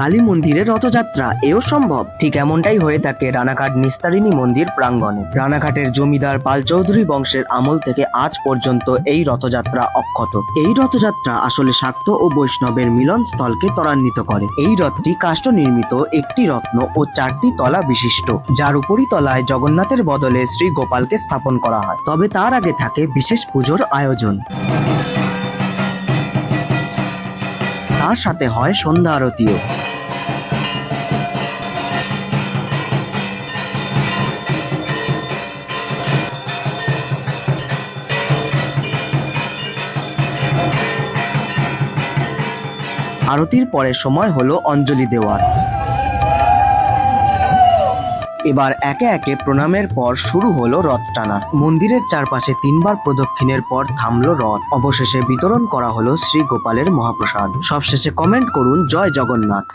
কালী মন্দিরে রথযাত্রা, এও সম্ভব। ঠিক এমনটাই হয়ে থাকে রানাঘাট নিস্তারিণী মন্দির প্রাঙ্গণে। রানাঘাটের জমিদার পাল চৌধুরী বংশের আমল থেকে আজ পর্যন্ত এই রথযাত্রা অক্ষত। এই রথযাত্রা আসলে শাক্ত ও বৈষ্ণবের মিলন স্থলকে ত্বরান্বিত করে। এই রথটি কাষ্ঠ নির্মিত একটি রত্ন ও চারটি তলা বিশিষ্ট। যার উপরই তলায় জগন্নাথের বদলে শ্রী গোপালকে স্থাপন করা হয়। তবে তার আগে থাকে বিশেষ পুজোর আয়োজন। তার সাথে হয় সন্ধ্যা আরতিও। আরতির পরের সময় হলো অঞ্জলি দেওয়ার। এবার একে একে প্রণামের পর শুরু হলো রথ টানা। মন্দিরের চারপাশে তিনবার প্রদক্ষিণের পর থামলো রথ। অবশেষে বিতরণ করা হলো শ্রী গোপালের মহাপ্রসাদ। সবশেষে কমেন্ট করুন, জয় জগন্নাথ।